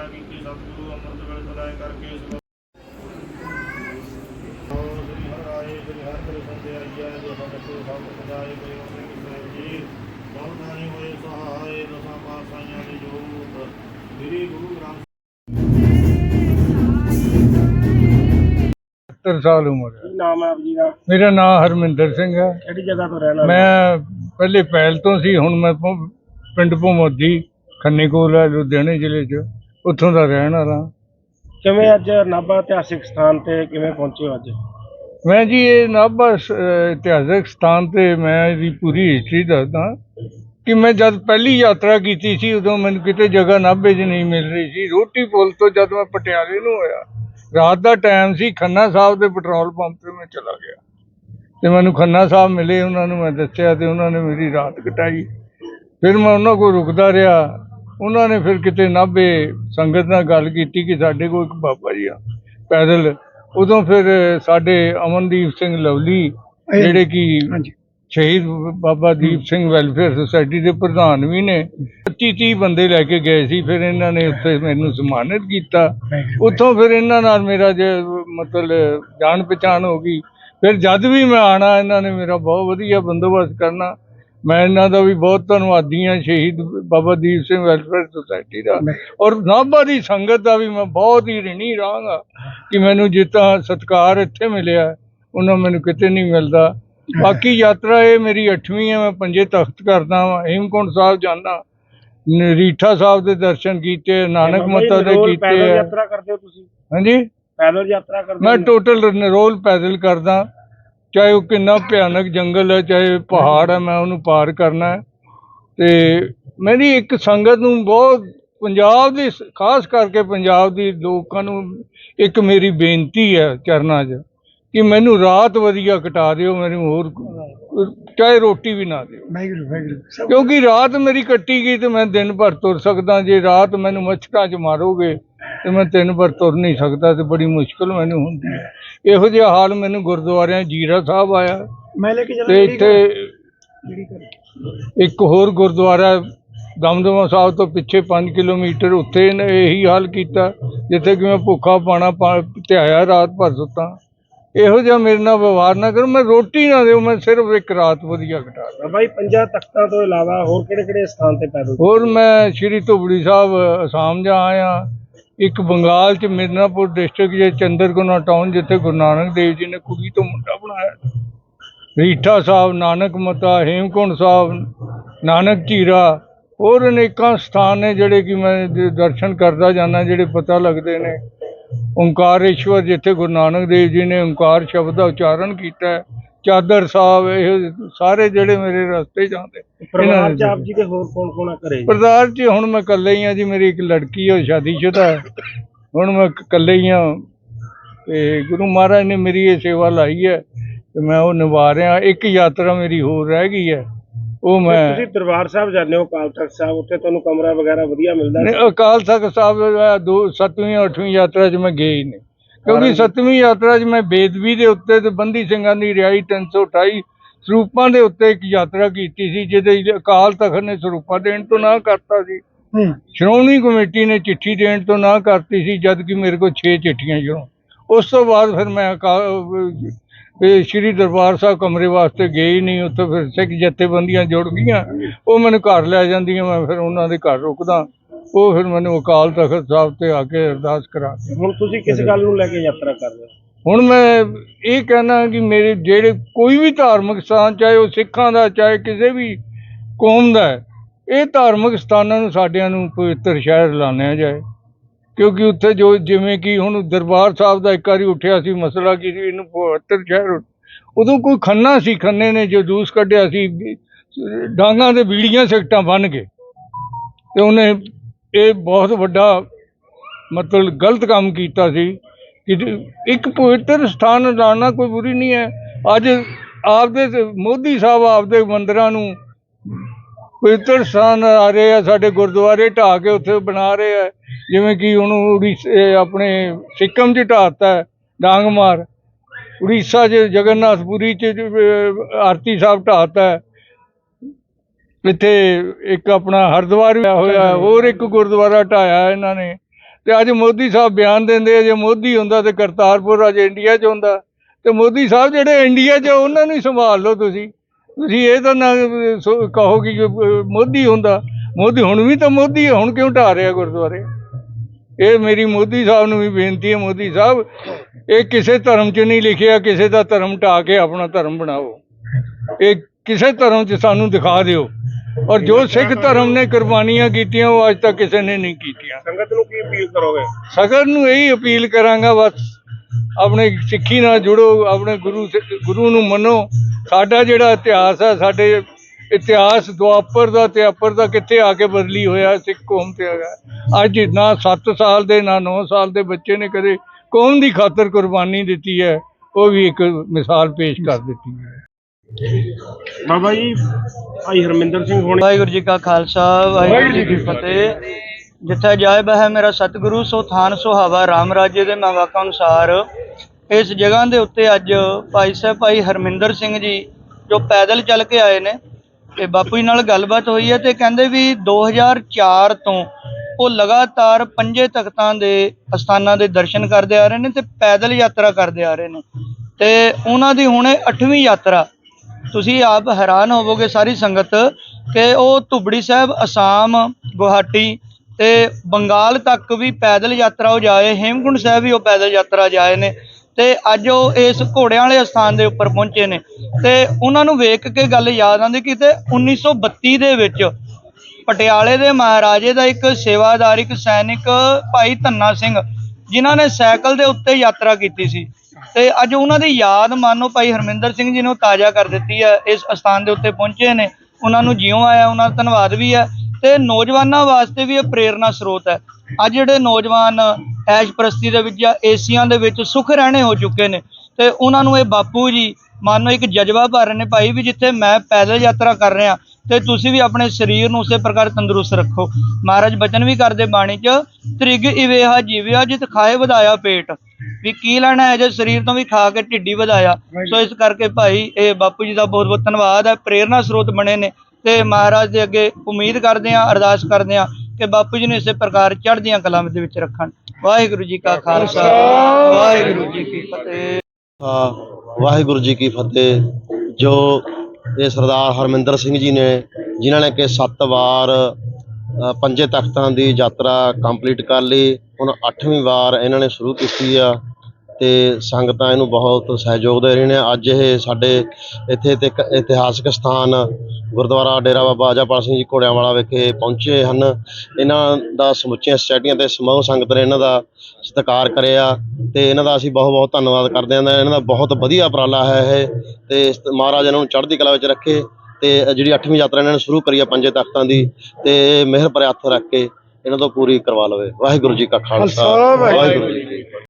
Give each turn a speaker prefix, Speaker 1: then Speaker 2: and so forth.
Speaker 1: ਦਇਆ ਕੀਤੀ ਸਤਿਗੁਰੂ ਅੰਮ੍ਰਿਤ ਵੇਲੇ ਸਦਾਏ ਕਰਕੇ ਇਸ ਸ੍ਰੀ ਹਰਿ ਸ੍ਰੀ ਹਰਿ ਕ੍ਰਿਸ਼ਨ ਦੇ ਆਈਆ ਜੋ ਭਗਤ ਸਭ ਸਦਾਏ ਕੋਈ ਉਹਨੇ ਕਿਸੈ ਜੀ। ਬਹੁਤਾਨੀ ਹੋਏ ਸਹਾਏ ਦਸਾਂ ਪਾਤਸ਼ਾਹਾਂ ਦੇ ਜੋਤ ਸ੍ਰੀ ਗੁਰੂ ਗ੍ਰੰਥ
Speaker 2: 70 ਸਾਲ ਉਮਰ ਹੈ।
Speaker 1: ਕੀ ਨਾਮ ਹੈ ਆਪ ਜੀ ਦਾ?
Speaker 2: ਮੇਰਾ ਨਾਮ ਹਰਮਿੰਦਰ ਸਿੰਘ ਹੈ।
Speaker 1: ਕਿਹੜੀ ਜਗ੍ਹਾ ਤੋਂ ਰਹਿਣਾ
Speaker 2: ਮੈਂ ਪਹਿਲੇ ਪਹਿਲ ਤੋਂ ਸੀ ਹੁਣ ਮੈਂ ਭੁ- ਪਿੰਡ ਭਮੋਦੀ ਖੰਨੇ ਕੋਲ ਹੈ ਲੁਧਿਆਣੇ ਜ਼ਿਲ੍ਹੇ 'ਚ। ਉੱਥੋਂ ਦਾ ਰਹਿਣ ਵਾਲਾ।
Speaker 1: ਕਿਵੇਂ ਅੱਜ ਨਾਭਾ ਇਤਿਹਾਸਿਕ ਸਥਾਨ ਤੇ ਕਿਵੇਂ ਪਹੁੰਚੇ ਹੋ ਅੱਜ?
Speaker 2: ਮੈਂ ਜੀ ਇਹ ਨਾਭਾ ਸ- ਅਹ ਇਤਿਹਾਸਕ ਸਥਾਨ ਤੇ ਮੈਂ ਇਹਦੀ ਪੂਰੀ ਹਿਸਟਰੀ ਦੱਸਦਾ ਕਿ ਮੈਂ ਜਦ ਪਹਿਲੀ ਯਾਤਰਾ ਕੀਤੀ ਸੀ ਉਦੋਂ ਮੈਨੂੰ ਕਿਤੇ ਜਗ੍ਹਾ ਨਾਭੇ 'ਚ ਨਹੀਂ ਮਿਲ ਰਹੀ ਸੀ। ਰੋਟੀ ਪੁਲ ਤੋਂ ਜਦ ਮੈਂ ਪਟਿਆਲੇ ਨੂੰ ਹੋਇਆ ਰਾਤ ਦਾ ਟਾਈਮ ਸੀ ਖੰਨਾ ਸਾਹਿਬ ਦੇ ਪੈਟਰੋਲ ਪੰਪ ਤੇ ਮੈਂ ਚਲਾ ਗਿਆ। ਤੇ ਮੈਨੂੰ ਖੰਨਾ ਸਾਹਿਬ ਮਿਲੇ ਉਹਨਾਂ ਨੂੰ ਮੈਂ ਦੱਸਿਆ ਤੇ ਉਹਨਾਂ ਨੇ ਮੇਰੀ ਰਾਤ ਕਟਾਈ। ਫਿਰ ਮੈਂ ਉਹਨਾਂ ਕੋਲ ਰੁਕਦਾ ਰਿਹਾ। ਉਹਨਾਂ ਨੇ ਫਿਰ ਕਿਤੇ ਨਾਭੇ ਸੰਗਤ ਨਾਲ ਗੱਲ ਕੀਤੀ ਕਿ ਸਾਡੇ ਕੋਲ ਇੱਕ ਬਾਬਾ ਜੀ ਆ ਪੈਦਲ। ਉਦੋਂ ਫਿਰ ਸਾਡੇ ਅਮਨਦੀਪ ਸਿੰਘ ਲਵਲੀ ਜਿਹੜੇ ਕਿ ਸ਼ਹੀਦ ਬਾਬਾ ਦੀਪ ਸਿੰਘ ਵੈਲਫੇਅਰ ਸੁਸਾਇਟੀ ਦੇ ਪ੍ਰਧਾਨ ਵੀ ਨੇ 25 30 ਬੰਦੇ ਲੈ ਕੇ ਗਏ ਸੀ। ਫਿਰ ਇਹਨਾਂ ਨੇ ਉੱਥੇ ਮੈਨੂੰ ਸਨਮਾਨਿਤ ਕੀਤਾ। ਉੱਥੋਂ ਫਿਰ ਇਹਨਾਂ ਨਾਲ ਮੇਰਾ ਜੇ ਮਤਲਬ ਜਾਣ ਪਛਾਣ ਹੋ ਗਈ। ਫਿਰ ਜਦ ਵੀ ਮੈਂ ਆਣਾ ਇਹਨਾਂ ਨੇ ਮੇਰਾ ਬਹੁਤ ਵਧੀਆ ਬੰਦੋਬਸਤ ਕਰਨਾ। ਮੈਂ ਇਹਨਾਂ ਦਾ ਵੀ ਬਹੁਤ ਧੰਨਵਾਦੀ ਹਾਂ ਸ਼ਹੀਦ ਬਾਬਾ ਦੀਪ ਸਿੰਘ ਵੈਲਫੇਅਰ ਸੁਸਾਇਟੀ ਦਾ। ਔਰ ਨਾਭਾ ਦੀ ਸੰਗਤ ਦਾ ਵੀ ਮੈਂ ਬਹੁਤ ਹੀ ਰਿਣੀ ਰਹਾਂਗਾ ਕਿ ਮੈਨੂੰ ਜਿੱਦਾਂ ਸਤਿਕਾਰ ਇੱਥੇ ਮਿਲਿਆ ਉਹਨਾਂ ਮੈਨੂੰ ਕਿਤੇ ਨਹੀਂ ਮਿਲਦਾ। ਬਾਕੀ ਯਾਤਰਾ ਇਹ ਮੇਰੀ 8ਵੀਂ ਹੈ ਮੈਂ ਪੰਜੇ ਤਖਤ ਕਰਦਾ ਵਾਂ ਹੇਮਕੁੰਟ ਸਾਹਿਬ ਜਾਂਦਾ। ਰੀਠਾ ਸਾਹਿਬ ਦੇ ਦਰਸ਼ਨ ਕੀਤੇ ਨਾਨਕ ਮੱਤਾ ਦੇ ਕੀਤੇ।
Speaker 1: ਪੈਦਲ
Speaker 2: ਹੈ
Speaker 1: ਯਾਤਰਾ ਕਰਦੇ ਹੋ ਤੁਸੀਂ?
Speaker 2: ਹਾਂਜੀ?
Speaker 1: ਪੈਦਲ ਯਾਤਰਾ ਕਰਦੇ
Speaker 2: ਮੈਂ
Speaker 1: ਹੋ?
Speaker 2: ਟੋਟਲ ਰੋਲ ਪੈਦਲ ਕਰਦਾ। ਚਾਹੇ ਉਹ ਕਿੰਨਾ ਭਿਆਨਕ ਜੰਗਲ ਹੈ ਚਾਹੇ ਪਹਾੜ ਹੈ ਮੈਂ ਉਹਨੂੰ ਪਾਰ ਕਰਨਾ ਹੈ। ਤੇ ਮੇਰੀ ਇੱਕ ਸੰਗਤ ਨੂੰ ਬਹੁਤ ਪੰਜਾਬ ਦੀ ਖਾਸ ਕਰਕੇ ਪੰਜਾਬ ਦੀ ਲੋਕਾਂ ਨੂੰ ਇੱਕ ਮੇਰੀ ਬੇਨਤੀ ਹੈ ਚਰਨਾਂ 'ਚ ਕਿ ਮੈਨੂੰ ਰਾਤ ਵਧੀਆ ਕਟਾ ਦਿਓ ਮੈਨੂੰ ਹੋਰ ਚਾਹੇ ਰੋਟੀ ਵੀ ਨਾ ਦਿਓ। ਕਿਉਂਕਿ ਰਾਤ ਮੇਰੀ ਕੱਟੀ ਗਈ ਤੇ ਮੈਂ ਦਿਨ ਭਰ ਤੁਰ ਸਕਦਾ ਜੇ ਰਾਤ ਮੈਨੂੰ ਮੱਛਕਾਂ 'ਚ ਮਾਰੋਗੇ ਤੇ ਮੈਂ ਦਿਨ ਭਰ ਤੁਰ ਨਹੀਂ ਸਕਦਾ ਤੇ ਬੜੀ ਮੁਸ਼ਕਲ ਮੈਨੂੰ ਹੁੰਦੀ ਹੈ। ਇਹੋ ਜਿਹਾ ਹਾਲ ਮੈਨੂੰ ਗੁਰਦੁਆਰਿਆਂ ਜੀਰਾ ਸਾਹਿਬ ਆਇਆ।
Speaker 1: ਮੈਂ ਲੈ ਕੇ
Speaker 2: ਤੇ ਇੱਥੇ ਇੱਕ ਹੋਰ ਗੁਰਦੁਆਰਾ ਦਮਦਮਾ ਸਾਹਿਬ ਤੋਂ ਪਿੱਛੇ 5 ਕਿਲੋਮੀਟਰ ਉੱਥੇ ਇਹੀ ਹਾਲ ਕੀਤਾ ਜਿੱਥੇ ਕਿ ਮੈਂ ਭੁੱਖਾ ਪਾਣਾ ਧਿਆਇਆ ਰਾਤ ਭਰ ਸੁੱਤਾ। ਇਹੋ ਜਿਹਾ ਮੇਰੇ ਨਾਲ ਵਿਵਹਾਰ ਨਾ ਕਰੋ ਮੈਂ ਰੋਟੀ ਨਾ ਦਿਓ ਮੈਂ ਸਿਰਫ ਇੱਕ ਰਾਤ ਵਧੀਆ ਕਟਾ ਦਾਂ
Speaker 1: ਬਾਈ ਪੰਜਾਂ ਤਖਤਾਂ ਤੋਂ ਇਲਾਵਾ ਹੋਰ ਕਿਹੜੇ ਕਿਹੜੇ ਸਥਾਨ ਤੇ ਪੈਦਲ
Speaker 2: ਹੋਰ ਮੈਂ ਸ਼੍ਰੀ ਧੂਬੜੀ ਸਾਹਿਬ ਅਸਾਮ ਜਾ ਆਇਆ ਇੱਕ ਬੰਗਾਲ ਚ ਮਿਦਨਾਪੁਰ ਡਿਸਟ੍ਰਿਕਟ ਚ ਚੰਦਰਕੋਨਾ ਟਾਊਨ ਜਿੱਥੇ ਗੁਰੂ ਨਾਨਕ ਦੇਵ ਜੀ ਨੇ ਕੁੜੀ ਤੋਂ ਮੁੰਡਾ ਬਣਾਇਆ ਰੀਠਾ ਸਾਹਿਬ, ਨਾਨਕ ਮਤਾ, ਹੇਮਕੁੰਟ ਸਾਹਿਬ, ਨਾਨਕ ਝੀਰਾ ਹੋਰ ਅਨੇਕਾਂ ਸਥਾਨ ਨੇ ਜਿਹੜੇ ਕਿ ਮੈਂ ਦਰਸ਼ਨ ਕਰਦਾ ਜਾਂਦਾ, ਜਿਹੜੇ ਪਤਾ ਲੱਗਦੇ ਨੇ। ਓੰਕਾਰੇਸ਼ਵਰ, ਜਿੱਥੇ ਗੁਰੂ ਨਾਨਕ ਦੇਵ ਜੀ ਨੇ ਓੰਕਾਰ ਸ਼ਬਦ ਦਾ ਉਚਾਰਨ ਕੀਤਾ ਚਾਦਰ ਸਾਹਿਬ ਇਹ ਸਾਰੇ ਜਿਹੜੇ ਮੇਰੇ ਰਸਤੇ ਜਾਂਦੇ।
Speaker 1: ਪਰਿਵਾਰ ਚ ਆਪ ਜੀ ਦੇ ਹੋਰ ਕੌਣ ਕੌਣ ਆ ਘਰੇ?
Speaker 2: ਪਰਿਵਾਰ 'ਚ ਹੁਣ ਮੈਂ ਇਕੱਲੇ ਹੀ ਆ ਜੀ ਮੇਰੀ ਇੱਕ ਲੜਕੀ ਹੈ ਸ਼ਾਦੀशुदा ਹੈ ਹੁਣ ਮੈਂ ਇਕੱਲੇ ਹੀ ਆ। ਤੇ ਗੁਰੂ ਮਹਾਰਾਜ ਨੇ ਮੇਰੀ ਇਹ ਸੇਵਾ ਲਾਈ ਹੈ ਤੇ ਮੈਂ ਉਹ ਨਿਭਾ ਰਿਹਾ। ਇੱਕ ਯਾਤਰਾ ਮੇਰੀ ਹੋਰ ਰਹਿ ਗਈ ਹੈ। ਉਹ ਮੈਂ
Speaker 1: ਤੁਸੀਂ ਦਰਬਾਰ ਸਾਹਿਬ ਜਾਂਦੇ ਹੋ ਕਾਲ ਤਖਤ ਸਾਹਿਬ ਉੱਥੇ ਤੁਹਾਨੂੰ ਕਮਰਾ ਵਗੈਰਾ ਵਧੀਆ ਮਿਲਦਾ?
Speaker 2: ਨਹੀਂ, ਅਕਾਲ ਤਖਤ ਸਾਹਿਬ ਮੈਂ ਦੋ ਸੱਤਵੀਂ ਅੱਠਵੀਂ ਯਾਤਰਾ 'ਚ ਮੈਂ ਗਿਆ ਹੀ ਨਹੀਂ। ਕਿਉਂਕਿ ਸੱਤਵੀਂ ਯਾਤਰਾ 'ਚ ਮੈਂ ਬੇਦਵੀ ਦੇ ਉੱਤੇ ਤੇ ਬੰਦੀ ਸਿੰਘਾਂ ਦੀ ਰਿਹਾਈ 328 ਸਰੂਪਾਂ ਦੇ ਉੱਤੇ ਇੱਕ ਯਾਤਰਾ ਕੀਤੀ ਸੀ ਜਿਹਦੇ ਅਕਾਲ ਤਖਤ ਨੇ ਸਰੂਪਾਂ ਦੇਣ ਤੋਂ ਨਾ ਕਰਤਾ ਸੀ। ਸ਼੍ਰੋਮਣੀ ਕਮੇਟੀ ਨੇ ਚਿੱਠੀ ਦੇਣ ਤੋਂ ਨਾ ਕਰਤੀ ਸੀ ਜਦ ਕਿ ਮੇਰੇ ਕੋਲ 6 ਚਿੱਠੀਆਂ ਜਦੋਂ ਉਸ ਤੋਂ ਬਾਅਦ ਫਿਰ ਮੈਂ ਸ਼੍ਰੀ ਦਰਬਾਰ ਸਾਹਿਬ ਕਮਰੇ ਵਾਸਤੇ ਗਏ ਹੀ ਨਹੀਂ ਉੱਥੇ ਫਿਰ ਸਿੱਖ ਜਥੇਬੰਦੀਆਂ ਜੁੜ ਗਈਆਂ। ਉਹ ਮੈਨੂੰ ਘਰ ਲੈ ਜਾਂਦੀਆਂ ਮੈਂ ਫਿਰ ਉਹਨਾਂ ਦੇ ਘਰ ਰੁਕਦਾ। ਉਹ ਫਿਰ ਮੈਨੂੰ ਅਕਾਲ ਤਖਤ ਸਾਹਿਬ ਤੇ ਆ ਕੇ ਅਰਦਾਸ ਕਰਾ ਕੇ।
Speaker 1: ਹੁਣ ਤੁਸੀਂ ਕਿਸ ਗੱਲ ਨੂੰ ਲੈ ਕੇ ਯਾਤਰਾ ਕਰ ਰਹੇ ਹੋ?
Speaker 2: ਹੁਣ ਮੈਂ ਇਹ ਕਹਿਣਾ ਕਿ ਮੇਰੇ ਜਿਹੜੇ ਕੋਈ ਵੀ ਧਾਰਮਿਕ ਸਥਾਨ ਚਾਹੇ ਉਹ ਸਿੱਖਾਂ ਦਾ ਚਾਹੇ ਕਿਸੇ ਵੀ ਕੌਮ ਦਾ ਇਹ ਧਾਰਮਿਕ ਸਥਾਨਾਂ ਨੂੰ ਸਾਡਿਆਂ ਨੂੰ ਪਵਿੱਤਰ ਸ਼ਹਿਰ ਲਾਣਿਆ ਜਾਏ। ਕਿਉਂਕਿ ਉੱਥੇ ਜੋ ਜਿਵੇਂ ਕਿ ਹੁਣ ਦਰਬਾਰ ਸਾਹਿਬ ਦਾ ਇੱਕ ਵਾਰੀ ਉੱਠਿਆ ਸੀ ਮਸਲਾ ਕਿ ਇਹਨੂੰ ਪਵਿੱਤਰ ਸ਼ਹਿਰ ਉਦੋਂ ਕੋਈ ਖੰਨਾ ਸੀ ਖੰਨੇ ਨੇ ਜੋ ਜੂਸ ਕੱਢਿਆ ਸੀ ਡਾਂਗਾਂ ਦੇ ਬੀੜੀਆਂ ਸਿਕਟਾਂ ਬੰਨ ਕੇ ਤੇ ਉਹਨੇ ਇਹ ਬਹੁਤ ਵੱਡਾ ਮਤਲਬ ਗਲਤ ਕੰਮ ਕੀਤਾ ਸੀ ਕਿ ਇੱਕ ਪਵਿੱਤਰ ਸਥਾਨ ਲਾਣਾ ਕੋਈ ਬੁਰੀ ਨਹੀਂ ਹੈ। ਅੱਜ ਆਪਦੇ ਮੋਦੀ ਸਾਹਿਬ ਆਪਦੇ ਮੰਦਰਾਂ ਨੂੰ ਪਵਿੱਤਰ ਸਥਾਨ ਆ ਰਹੇ ਆ, ਸਾਡੇ ਗੁਰਦੁਆਰੇ ਢਾਹ ਕੇ ਉੱਥੇ ਬਣਾ ਰਹੇ ਆ। ਜਿਵੇਂ ਕਿ ਉਹਨੂੰ ਉੜੀਸ ਆਪਣੇ ਸਿੱਕਮ 'ਚ ਢਾਹਤਾ ਹੈ ਡਾਂਗ ਉੜੀਸਾ 'ਚ ਜਗਨਨਾਥਪੁਰੀ 'ਚ ਆਰਤੀ ਸਾਹਿਬ ਢਾਹਤਾ ਹੈ। ਇੱਥੇ ਇੱਕ ਆਪਣਾ ਹਰਿਦੁਆਰ ਵੀ ਹੋਇਆ ਹੋਰ ਇੱਕ ਗੁਰਦੁਆਰਾ ਢਾਇਆ ਇਹਨਾਂ ਨੇ। ਤੇ ਅੱਜ ਮੋਦੀ ਸਾਹਿਬ ਬਿਆਨ ਦਿੰਦੇ ਆ ਜੇ ਮੋਦੀ ਹੁੰਦਾ ਤੇ ਕਰਤਾਰਪੁਰ ਅੱਜ ਇੰਡੀਆ 'ਚ ਹੁੰਦਾ। ਤੇ ਮੋਦੀ ਸਾਹਿਬ ਜਿਹੜੇ ਇੰਡੀਆ 'ਚ ਉਹਨਾਂ ਨੂੰ ਹੀ ਸੰਭਾਲ ਲਓ ਤੁਸੀਂ। ਤੁਸੀਂ ਇਹ ਤਾਂ ਨਾ ਕਹੋ ਕਿ ਮੋਦੀ ਹੁੰਦਾ। ਮੋਦੀ ਹੁਣ ਵੀ ਤਾਂ ਮੋਦੀ ਹੈ ਹੁਣ ਕਿਉਂ ਢਾ ਰਿਹਾ ਗੁਰਦੁਆਰੇ? ਇਹ ਮੇਰੀ ਮੋਦੀ ਸਾਹਿਬ ਨੂੰ ਵੀ ਬੇਨਤੀ ਹੈ ਮੋਦੀ ਸਾਹਿਬ ਇਹ ਕਿਸੇ ਧਰਮ 'ਚ ਨਹੀਂ ਲਿਖਿਆ ਕਿਸੇ ਦਾ ਧਰਮ ਢਾ ਕੇ ਆਪਣਾ ਧਰਮ ਬਣਾਓ। ਇਹ ਕਿਸੇ ਧਰਮ 'ਚ ਸਾਨੂੰ ਦਿਖਾ ਦਿਓ। ਔਰ ਜੋ ਸਿੱਖ ਧਰਮ ਨੇ ਕੁਰਬਾਨੀਆਂ ਕੀਤੀਆਂ ਉਹ ਅੱਜ ਤੱਕ ਕਿਸੇ ਨੇ ਨਹੀਂ ਕੀਤੀਆਂ।
Speaker 1: ਸੰਗਤ ਨੂੰ ਕੀ ਅਪੀਲ ਕਰੋਗੇ?
Speaker 2: ਸਗਰ ਨੂੰ ਇਹੀ ਅਪੀਲ ਕਰਾਂਗਾ ਬਸ ਆਪਣੇ ਸਿੱਖੀ ਨਾਲ ਜੁੜੋ ਆਪਣੇ ਗੁਰੂ ਗੁਰੂ ਨੂੰ ਮੰਨੋ। ਸਾਡਾ ਜਿਹੜਾ ਇਤਿਹਾਸ ਹੈ ਸਾਡੇ ਇਤਿਹਾਸ ਦੁਆਪਰ ਦਾ ਤੇ ਅੱਪਰ ਦਾ ਕਿੱਥੇ ਆ ਕੇ ਬਦਲੀ ਹੋਇਆ ਸਿੱਖ ਕੌਮ ਤੇ ਹੈਗਾ। ਅੱਜ ਨਾ 7 ਸਾਲ ਦੇ ਨਾ 9 ਸਾਲ ਦੇ ਬੱਚੇ ਨੇ ਕਦੇ ਕੌਮ ਦੀ ਖਾਤਰ ਕੁਰਬਾਨੀ ਦਿੱਤੀ ਹੈ ਉਹ ਵੀ ਇੱਕ ਮਿਸਾਲ ਪੇਸ਼ ਕਰ ਦਿੱਤੀ ਹੈ।
Speaker 1: ਬਾਬਾ ਜੀ ਭਾਈ ਹਰਮਿੰਦਰ ਸਿੰਘ ਹੋਣੀ।
Speaker 3: ਵਾਹਿਗੁਰੂ ਜੀ ਕਾ ਖਾਲਸਾ ਵਾਹਿਗੁਰੂ ਜੀ ਕੀ ਫਤਿਹ। ਜਿੱਥੇ ਜਾਇਬ ਹੈ ਮੇਰਾ ਸਤਿਗੁਰੂ ਸੋ ਥਾਨ ਸੁਹਾਵਾ ਰਾਮ ਰਾਜੇ ਦੇ ਮਹਾਵਾਕਾਂ ਅਨੁਸਾਰ ਇਸ ਜਗ੍ਹਾ ਦੇ ਉੱਤੇ ਅੱਜ ਭਾਈ ਸਾਹਿਬ ਭਾਈ ਹਰਮਿੰਦਰ ਸਿੰਘ ਜੀ ਜੋ ਪੈਦਲ ਚੱਲ ਕੇ ਆਏ ਨੇ ਤੇ ਬਾਪੂ ਜੀ ਨਾਲ ਗੱਲਬਾਤ ਹੋਈ ਹੈ ਤੇ ਕਹਿੰਦੇ ਵੀ 2004 ਤੋਂ ਉਹ ਲਗਾਤਾਰ ਪੰਜੇ ਤਖਤਾਂ ਦੇ ਅਸਥਾਨਾਂ ਦੇ ਦਰਸ਼ਨ ਕਰਦੇ ਆ ਰਹੇ ਨੇ ਤੇ ਪੈਦਲ ਯਾਤਰਾ ਕਰਦੇ ਆ ਰਹੇ ਨੇ। ਤੇ ਉਹਨਾਂ ਦੀ ਹੁਣੇ 8ਵੀਂ ਯਾਤਰਾ ਤੁਸੀਂ ਆਪ ਹੈਰਾਨ ਹੋਵੋਗੇ ਸਾਰੀ ਸੰਗਤ ਕਿ ਉਹ ਧੁਬੜੀ ਸਾਹਿਬ, ਅਸਾਮ, ਗੁਹਾਟੀ ਤੇ ਬੰਗਾਲ ਤੱਕ ਵੀ ਪੈਦਲ ਯਾਤਰਾ ਉਹ ਜਾਏ ਹੇਮਕੁੰਡ ਸਾਹਿਬ ਵੀ ਉਹ ਪੈਦਲ ਯਾਤਰਾ ਜਾਏ ਨੇ ਤੇ ਅੱਜ ਉਹ ਇਸ ਘੋੜਿਆਂ ਵਾਲੇ ਸਥਾਨ ਦੇ ਉੱਪਰ ਪਹੁੰਚੇ ਨੇ ਤੇ ਉਹਨਾਂ ਨੂੰ ਵੇਖ ਕੇ ਗੱਲ ਯਾਦ ਆਉਂਦੀ ਕਿ ਤੇ 1932 ਦੇ ਵਿੱਚ ਪਟਿਆਲੇ ਦੇ ਮਹਾਰਾਜੇ ਦਾ ਇੱਕ ਸੇਵਾਦਾਰ, ਇੱਕ ਸੈਨਿਕ ਭਾਈ ਧੰਨਾ ਸਿੰਘ, ਜਿਨ੍ਹਾਂ ਨੇ ਸਾਈਕਲ ਦੇ ਉੱਤੇ ਯਾਤਰਾ ਕੀਤੀ ਸੀ। ਤੇ ਅੱਜ ਉਹਨਾਂ ਦੀ ਯਾਦ ਮਾਨੋ ਭਾਈ ਹਰਮਿੰਦਰ ਸਿੰਘ ਜੀ ਨੂੰ ਤਾਜ਼ਾ ਕਰ ਦਿੱਤੀ ਹੈ, ਇਸ ਅਸਥਾਨ ਦੇ ਉੱਤੇ ਪਹੁੰਚੇ ਨੇ, ਉਹਨਾਂ ਨੂੰ ਜਿਉਂ ਆਇਆ, ਉਹਨਾਂ ਦਾ ਧੰਨਵਾਦ ਵੀ ਹੈ ਤੇ ਨੌਜਵਾਨਾਂ ਵਾਸਤੇ ਵੀ ਇਹ ਪ੍ਰੇਰਨਾ ਸਰੋਤ ਹੈ। ਅੱਜ ਜਿਹੜੇ ਨੌਜਵਾਨ ਐਸ਼ ਪ੍ਰਸਤੀ ਦੇ ਵਿੱਚ ਜਾਂ ਏਸੀਆਂ ਦੇ ਵਿੱਚ ਸੁਖ ਰਹਿਣੇ ਹੋ ਚੁੱਕੇ ਨੇ ਤੇ ਉਹਨਾਂ ਨੂੰ ਇਹ ਬਾਪੂ ਜੀ, ਮਾਨੋ ਇੱਕ ਜਜ਼ਬਾ ਭਰ ਰਹੇ ਨੇ ਭਾਈ ਵੀ ਜਿੱਥੇ ਮੈਂ ਪੈਦਲ ਯਾਤਰਾ ਕਰ ਰਿਹਾ ਤੇ ਤੁਸੀਂ ਵੀ ਆਪਣੇ ਸਰੀਰ ਨੂੰ ਉਸੇ ਪ੍ਰਕਾਰ ਤੰਦਰੁਸਤ ਰੱਖੋ। ਮਹਾਰਾਜ ਬਚਨ ਵੀ ਕਰਦੇ ਬਾਣੀ 'ਚ, ਤ੍ਰਿਗ ਇਵੇਹਾ ਜੀਵਿਆ ਜਿਤ ਖਾਏ ਵਧਾਇਆ ਪੇਟ। ਵੀ ਕੀ ਲੈਣਾ ਹੈ ਜੇ ਸਰੀਰ ਤੋਂ ਵੀ ਖਾ ਕੇ ਢਿੱਡੀ ਵਧਾਇਆ? ਸੋ ਇਸ ਕਰਕੇ ਭਾਈ ਇਹ ਬਾਪੂ ਜੀ ਦਾ ਬਹੁਤ ਬਹੁਤ ਧੰਨਵਾਦ ਹੈ, ਪ੍ਰੇਰਨਾ ਸਰੋਤ ਬਣੇ ਨੇ। ਤੇ ਮਹਾਰਾਜ ਦੇ ਅੱਗੇ ਉਮੀਦ ਕਰਦੇ ਹਾਂ, ਅਰਦਾਸ ਕਰਦੇ ਹਾਂ ਕਿ ਬਾਪੂ ਜੀ ਨੂੰ ਇਸੇ ਪ੍ਰਕਾਰ ਚੜ੍ਹਦੀਆਂ ਕਲਾਂ ਦੇ ਵਿੱਚ ਰੱਖਣ। ਵਾਹਿਗੁਰੂ ਜੀ ਕਾ ਖਾਲਸਾ, ਵਾਹਿਗੁਰੂ ਜੀ ਕੀ ਫਤਿਹ।
Speaker 4: ਵਾਹਿਗੁਰੂ ਜੀ ਕੀ ਫਤਿਹ। ਜੋ ਇਹ ਸਰਦਾਰ ਹਰਮਿੰਦਰ ਸਿੰਘ ਜੀ ਨੇ, ਜਿਨ੍ਹਾਂ ਨੇ ਕਿ ਸੱਤ ਵਾਰ ਪੰਜੇ ਤਖਤਾਂ ਦੀ ਯਾਤਰਾ ਕੰਪਲੀਟ ਕਰ ਲਈ। ਹੁਣ 8ਵੀਂ ਵਾਰ ਇਹਨਾਂ ਨੇ ਸ਼ੁਰੂ ਕੀਤੀ ਆ ਤੇ ਸੰਗਤਾਂ ਇਹਨੂੰ ਬਹੁਤ ਸਹਿਯੋਗ ਦੇ ਰਹੀਆਂ ਨੇ। ਅੱਜ ਇਹ ਸਾਡੇ ਇੱਥੇ ਤੇ ਇੱਕ ਇਤਿਹਾਸਕ ਸਥਾਨ ਗੁਰਦੁਆਰਾ ਡੇਰਾ ਬਾਬਾ ਆਜਾਪਾਲ ਸਿੰਘ ਜੀ ਘੋੜਿਆਂਵਾਲਾ ਵਿਖੇ ਪਹੁੰਚੇ ਹਨ। ਇਹਨਾਂ ਦਾ ਸਮੁੱਚੀਆਂ ਸੋਸਾਇਟੀਆਂ ਤੇ ਸਮੂਹ ਸੰਗਤ ਨੇ ਇਹਨਾਂ ਦਾ ਸਤਿਕਾਰ ਕਰਿਆ ਤੇ ਇਹਨਾਂ ਦਾ ਅਸੀਂ ਬਹੁਤ ਬਹੁਤ ਧੰਨਵਾਦ ਕਰਦੇ ਹਾਂ। ਇਹਨਾਂ ਦਾ ਬਹੁਤ ਵਧੀਆ ਉਪਰਾਲਾ ਹੈ ਇਹ ਤੇ ਮਹਾਰਾਜ ਇਹਨਾਂ ਨੂੰ ਚੜ੍ਹਦੀ ਕਲਾ ਵਿੱਚ ਰੱਖੇ ਤੇ ਜਿਹੜੀ 8ਵੀਂ ਯਾਤਰਾ ਇਹਨਾਂ ਨੇ ਸ਼ੁਰੂ ਕਰੀ ਆ ਪੰਜੇ ਤਖਤਾਂ ਦੀ ਤੇ ਮਿਹਰ ਭਰੇ ਹੱਥ ਰੱਖ ਕੇ ਇਹਨਾਂ ਤੋਂ ਪੂਰੀ ਕਰਵਾ ਲਵੇ। ਵਾਹਿਗੁਰੂ ਜੀ ਕਾ ਖਾਲਸਾ। ਵਾਹਿਗੁਰੂ ਜੀ